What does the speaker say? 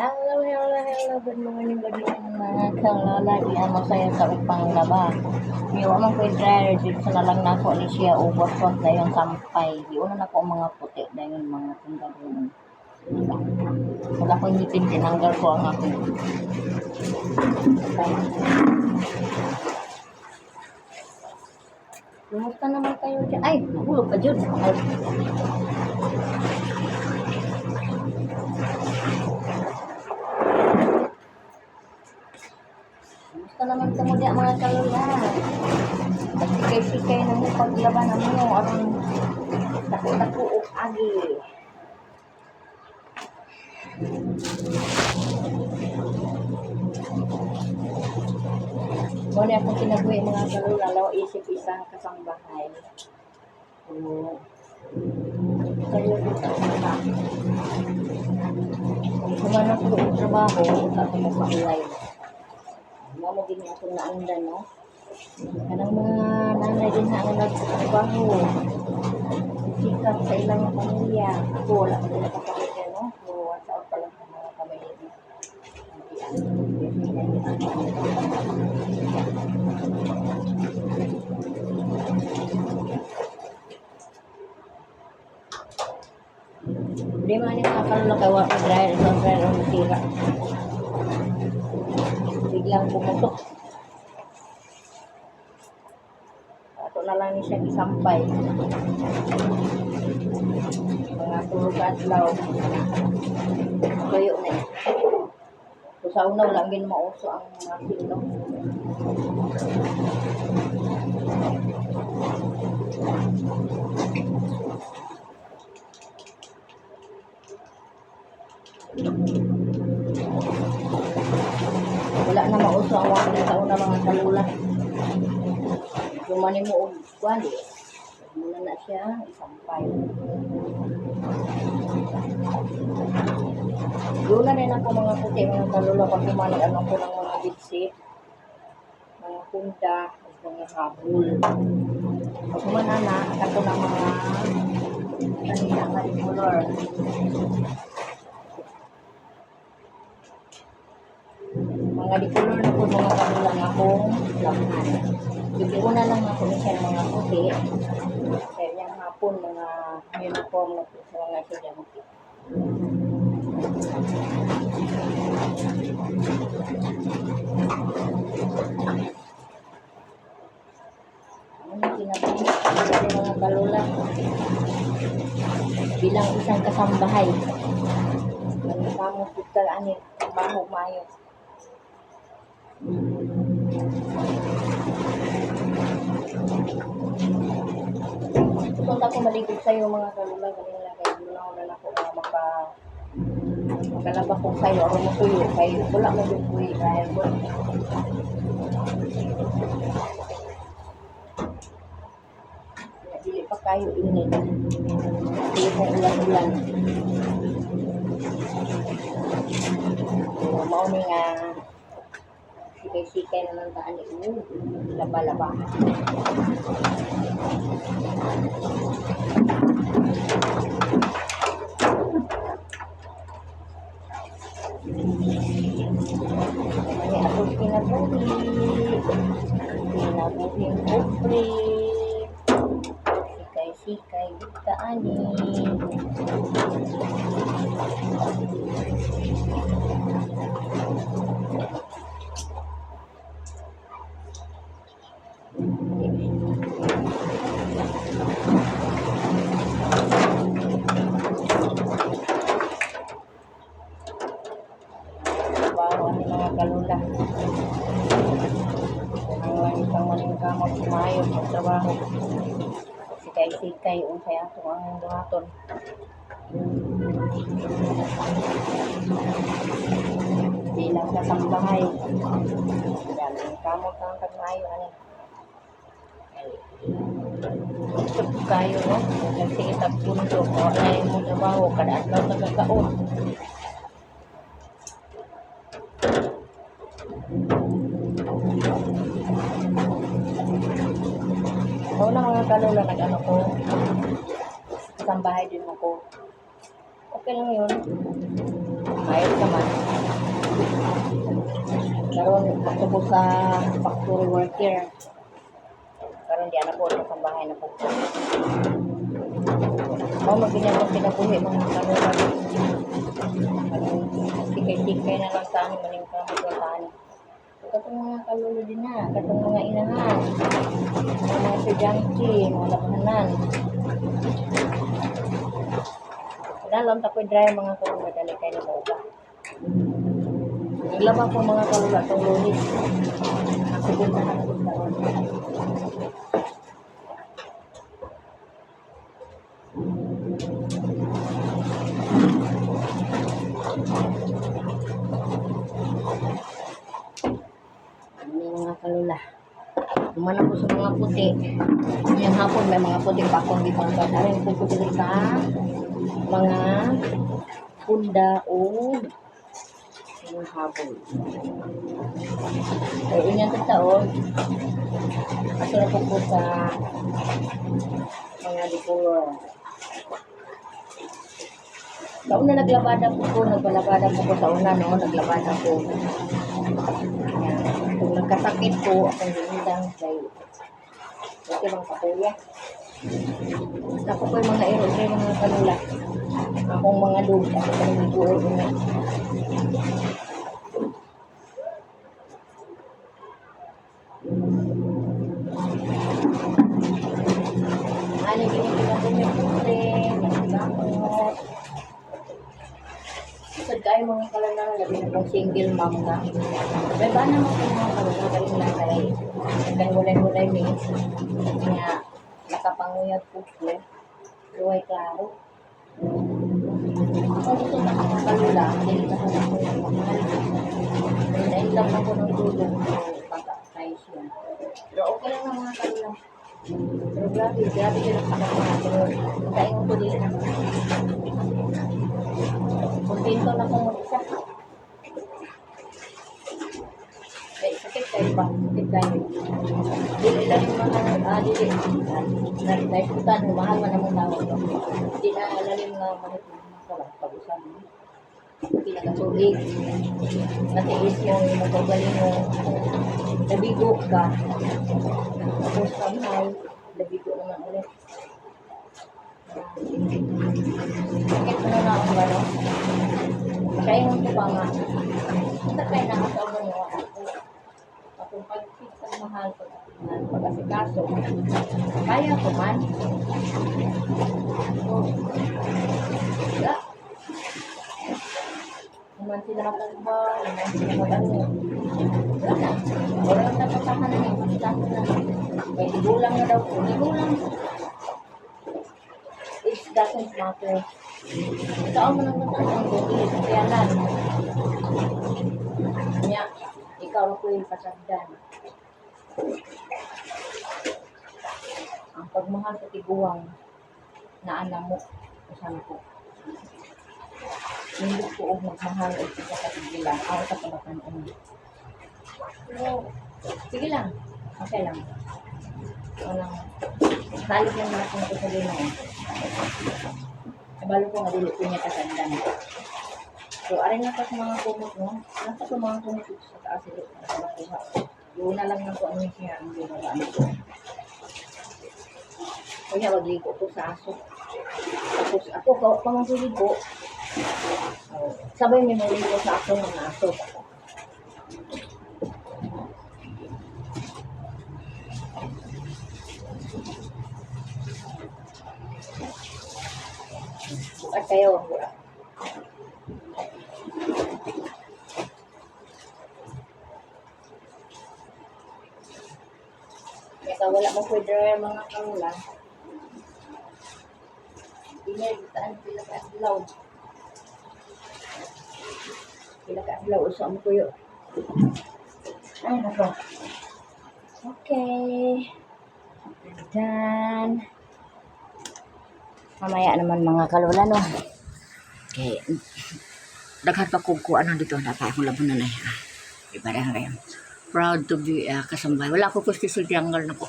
Hello, hello, hello. Good morning, good morning mga kalola. Di ang masaya sa upang laba. Mo man ko i-dryer dito na lang na ako ni siya overshot na yung sampay. Di una na ko mga puti na yung mga tunggalon. Wala ko ngipin, tinanggal ko ang aking. Kumusta naman kayo dyan? Ay, nahulog pa dyan. Ay, Kumusta naman ka mo diya mga kalula? Sikay-sikay na mo paglaban na mo. Aron dako-dako o agi. Muna akong kinabuhi mga kalula. Law isip isang kasangbahay. So, kayo dito sa Kung kumanak ko ang trabaho, ako mo pa-ulay. Ano din akong naandan, no? Kanang mga nanay din na ang nagtrabaho. Sikap sa ilang pamilya. Ako, wala ko din nakapamilya, no? So, watch out pa lang sa mga pamilya. Hindi man yung kakalala kay Waka Dryer, isang dryer ang masira. Biglang pumutok. Ato na lang ni siya gisampay. Mga tulog at law. Tuyo na. So, sa una, wala gin mauso ang mga sino. Wala na mauso ang wakil sa una mga kalula. Lumani mo og wali. Muna na siya, isampay. Doon na rin ako mga puti, mga kalula, pag kumani ano ko ng mga bitsit, mga punta, mga habol. Pag kumana na, ako ng mga kanina nga color. mga dikulor na po mga kanulang akong laman. Bibigyan lang ako siya ng mga puti. Kaya niyang hapon mga uniform na po sa mga estudyante. Ano pinapagod mga kalula? Bilang isang kasambahay. Ang kamo kita ani baho mayo. Punta ko maligod sa iyo mga kalula kanila kay muna ko na ako mga maka makalaba ko sa iyo aron mo tuyo kay wala mo din kuy dahil ko dili pa kayo init. Dili pa ulan-ulan mao ni nga sikay-sikay naman ta ani uh, laba-laba May ako kinabuhi. Kinabuhi kupre. Sikay-sikay kita Ang isang maning kamot kumayo sa trabaho. Sikay-sikay unsay ato ang buhaton. Bilang kasambahay. Yan, ang kamot ang kagmayo ani. Gusto kayo, no? Kasi itag pundo ko, ay mo trabaho, kada adlaw nagkakaon. Mga kalula, nag-ano ko, isang bahay din ako. Okay lang yun. Ayos naman. Karon ako po sa factory worker. Karon di na po ako sa bahay na po. Ako magbilang ko pinabuhi mga kanulat. Tikay-tikay na lang sa amin maning kamagwataan. Katong mga kalulo din na, katong mga inahan, mga estudyante, mga labahanan. Nalon tapoy dry mga kalulo dali kayo na ba? Naglaba po mga kalula itong lunis. Ako din na nakagod Ano yung mga kalula? Umana po sa mga puti. Yung hapon may mga puti pa akong gipangkat. Arin po po dito sa mga punda o yung hapon. Ay, inyang taon, ako na po po sa mga decor. Sa una naglabada po po, nagpalabada po po sa una, no? Naglabada po. Nagkasakit po, akong dinidang kay Ito mga kapuya. Ako po yung mga ero, mga kanula. Akong mga dog, ako po yung buo niya. Na pong single mom ka. May ba naman ko mga kalanang kaling nanay. Nagkangulay-ngulay ni. Nga nakapanguyat po ko. Luway klaro. Ako gusto na mga kalula. Na ko na ko yung mga Dahil lang ako ng tulong ko pagka-size siya. Pero okay lang ang mga kalula. Pero grabe, grabe sa mga pero kain ko din na. Kumpinto na kung mag-isa. Eh, kayo ba? Sakit kayo. Dili lang yung mga, ah, dili. Naikutan, mahal man naman tao. Hindi na lalim nga manit mga kalat. Pag-usan mo. Pinakasulig. Natiis yung magagaling mo. Nabigo ka. Tapos kamay. Nabigo naman ulit. Sakit mo na ako ba, no? Kaya mo pa nga. Sa kaya na ako. Akong pag-fit sa mahal ko. Pag-asikaso. Kaya ko man. So, wala. Naman sila matagba. Naman sila mag-ano. Wala na. Wala na tapasahan na yung pagkakas na. May igulang na daw ko. Igulang. It doesn't matter. Ikaw mo nang matandang bumili sa piyanan. Kanya, ikaw ko yung pasagdan. Ang pagmahal sa tiguang na alam mo, kasama ko. Hindi ko og magmahal o sa katigilan. Ako sa palakan Pero, sige lang. Okay lang. Walang, balik lang na kung sa linaw. Kabalo ko nga dili ko niya kasandan. So, aring na sa mga kumot mo. Nasa sa mga kumot ito sa taas ito. Sa makuha. Doon na lang na ko ano yung siya ang ginawaan ko. Kaya magligo ko sa aso. Tapos ako, pa- pamangkuligo. Oh, sabay may maligo sa aso ng aso. Bukas kayo. Kaya wala mo pwede rin mga kanula. Pinagitaan pila ka adlaw. Pila ka adlaw usa mo kuyo. Ay nako. Okay. Dan. Mamaya naman mga kalula no. Okay. Daghan pa kong kuha ano dito. Dapat akong labunan na yan. Iba rin. Proud to be uh, kasambay. Wala ko gusto sa jungle na ko.